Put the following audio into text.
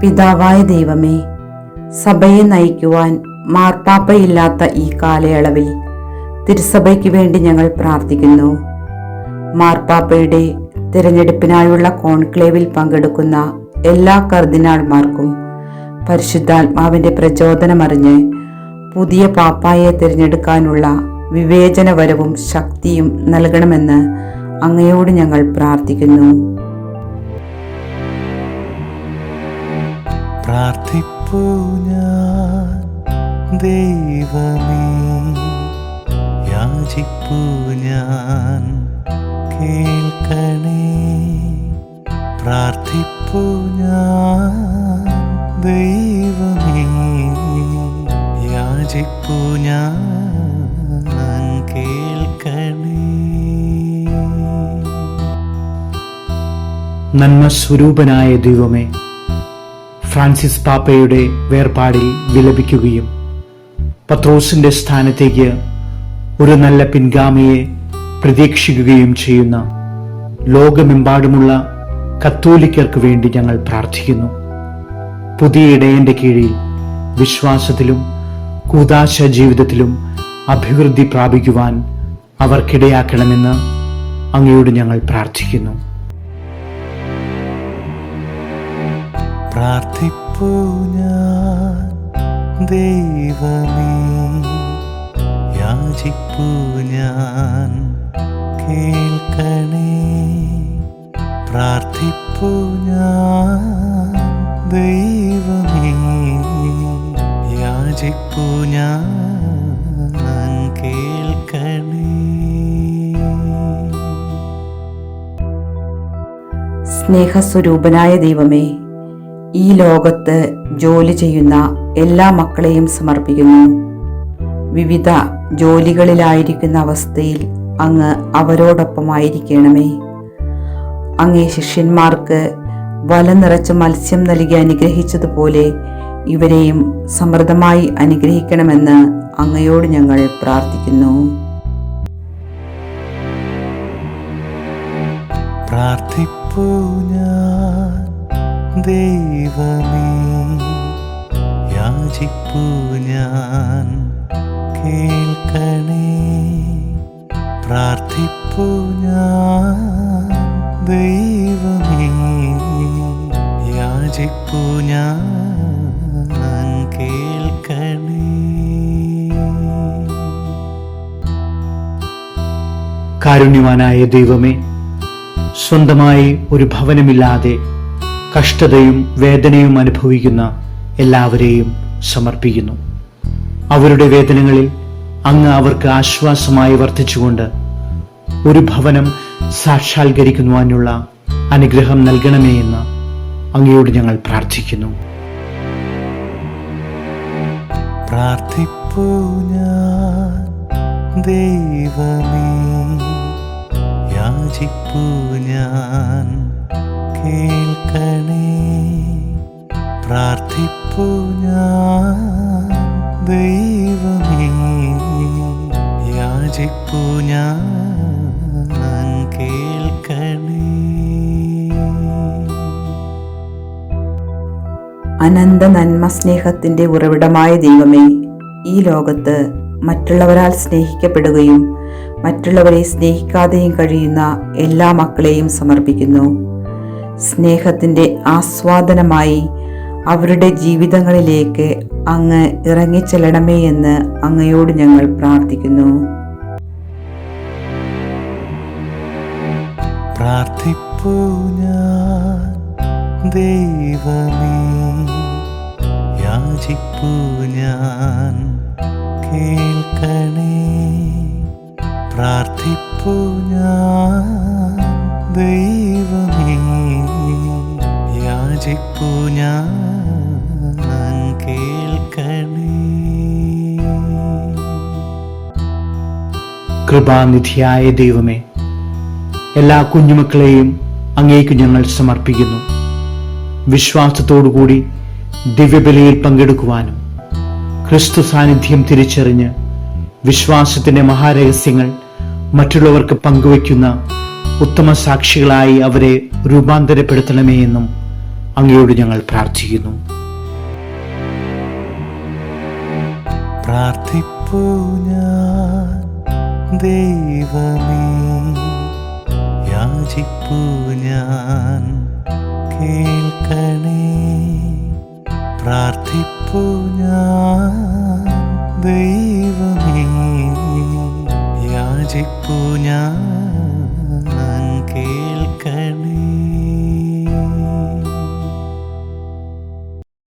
പിതാവായ ദൈവമേ സഭയെ നയിക്കുവാൻ മാർപ്പാപ്പയില്ലാത്ത ഈ കാലയളവിൽ തിരുസഭയ്ക്ക് വേണ്ടി ഞങ്ങൾ പ്രാർത്ഥിക്കുന്നു. മാർപ്പാപ്പയുടെ തിരഞ്ഞെടുപ്പിനായുള്ള കോൺക്ലേവിൽ പങ്കെടുക്കുന്ന എല്ലാ കർദിനാൾമാർക്കും പരിശുദ്ധാത്മാവിന്റെ പ്രചോദനമറിഞ്ഞ് പുതിയ പാപ്പായെ തിരഞ്ഞെടുക്കാനുള്ള വിവേചനവരവും ശക്തിയും നൽകണമെന്ന് അങ്ങയോട് ഞങ്ങൾ പ്രാർത്ഥിക്കുന്നു. പ്രാർത്ഥിപ്പൂ ഞാൻ ദൈവമേ. യാചിപ്പൂ ഞാൻ കേൾക്കണേ. പ്രാർത്ഥിപ്പൂ ഞാൻ ദൈവമേ. യാചിപ്പൂ ഞാൻ കേൾക്കണേ. നന്മ സ്വരൂപനായ ദൈവമേ ഫ്രാൻസിസ് പാപ്പയുടെ വേർപാടിൽ വിലപിക്കുകയും പത്രോസിന്റെ സ്ഥാനത്തേക്ക് ഒരു നല്ല പിൻഗാമിയെ പ്രതീക്ഷിക്കുകയും ചെയ്യുന്ന ലോകമെമ്പാടുമുള്ള കത്തോലിക്കർക്ക് വേണ്ടി ഞങ്ങൾ പ്രാർത്ഥിക്കുന്നു. പുതിയ ഇടയന്റെ കീഴിൽ വിശ്വാസത്തിലും കൂതാശ ജീവിതത്തിലും അഭിവൃദ്ധി പ്രാപിക്കുവാൻ അവർക്കിടയാക്കണമെന്ന് അങ്ങയോട് ഞങ്ങൾ പ്രാർത്ഥിക്കുന്നു. പ്രാർത്ഥിപ്പൂ ഞാൻ. ദൈവമേ യാചിപ്പൂ ഞാൻ. കേൾക്കണേ. പ്രാർത്ഥിപ്പൂ ഞാൻ. ദൈവമേ യാചിപ്പൂ ഞാൻ. സ്നേഹസ്വരൂപനായ ദൈവമേ ഈ ലോകത്ത് ജോലി ചെയ്യുന്ന എല്ലാ മക്കളെയും സമർപ്പിക്കുന്നു. വിവിധ ജോലികളിലായിരിക്കുന്ന അവസ്ഥയിൽ അങ്ങ് അവരോടൊപ്പമായിരിക്കണമേ. അങ്ങേ ശിഷ്യന്മാർക്ക് വല നിറച്ച മത്സ്യം നൽകി അനുഗ്രഹിച്ചതുപോലെ ഇവരെയും സമൃദ്ധമായി അനുഗ്രഹിക്കണമെന്ന് അങ്ങയോട് ഞങ്ങൾ പ്രാർത്ഥിക്കുന്നു. പ്രാർത്ഥിപ്പൂ ഞാൻ ദൈവമേ യാചിപ്പൂ ഞാൻ കേൾക്കണേ. പ്രാർത്ഥിപ്പൂ ഞാൻ ദൈവമേ യാചിപ്പൂ ഞാൻ കേൾക്കണേ. കാരുണ്യവാനായ ദൈവമേ സ്വന്തമായി ഒരു ഭവനമില്ലാതെ കഷ്ടതയും വേദനയും അനുഭവിക്കുന്ന എല്ലാവരെയും സമർപ്പിക്കുന്നു. അവരുടെ വേദനകളിൽ അങ്ങ് അവർക്ക് ആശ്വാസമായി വർദ്ധിച്ചുകൊണ്ട് ഒരു ഭവനം സാക്ഷാത്കരിക്കുവാനുള്ള അനുഗ്രഹം നൽകണമേ എന്ന് അങ്ങയോട് ഞങ്ങൾ പ്രാർത്ഥിക്കുന്നു. ദൈവമേ യാചിപ്പൂ ഞാൻ. കേൾക്കണേ. പ്രാർത്ഥിപ്പു ഞാൻ ദൈവമേ. യാചിപ്പു ഞാൻ അനന്ത നന്മ സ്നേഹത്തിന്റെ ഉറവിടമായ ദൈവമേ ഈ ലോകത്ത് മറ്റുള്ളവരാൽ സ്നേഹിക്കപ്പെടുകയും മറ്റുള്ളവരെ സ്നേഹിക്കാതെയും കഴിയുന്ന എല്ലാ മക്കളെയും സമർപ്പിക്കുന്നു. സ്നേഹത്തിന്റെ ആസ്വാദനമായി അവരുടെ ജീവിതങ്ങളിലേക്ക് അങ്ങ് ഇറങ്ങിച്ചെല്ലണമേ എന്ന് അങ്ങയോട് ഞങ്ങൾ പ്രാർത്ഥിക്കുന്നു. പ്രാർത്ഥിപ്പൂ ഞാൻ ദൈവമേ യാചിപ്പൂ ഞാൻ കേൾക്കണേ. കൃപാനിധിയായ ദൈവമേ എല്ലാ കുഞ്ഞുമക്കളെയും അങ്ങേക്ക് ഞങ്ങൾ സമർപ്പിക്കുന്നു. വിശ്വാസത്തോടുകൂടി ദിവ്യബലിയിൽ പങ്കെടുക്കുവാനും ക്രിസ്തു സാന്നിധ്യം തിരിച്ചറിഞ്ഞ് വിശ്വാസത്തിന്റെ മഹാരഹസ്യങ്ങൾ മറ്റുള്ളവർക്ക് പങ്കുവയ്ക്കുന്ന ഉത്തമ സാക്ഷികളായി അവരെ രൂപാന്തരപ്പെടുത്തണമേ എന്നും അങ്ങയോട് ഞങ്ങൾ പ്രാർത്ഥിക്കുന്നു. ദൈവമേ. യാചിപ്പൂ ഞാൻ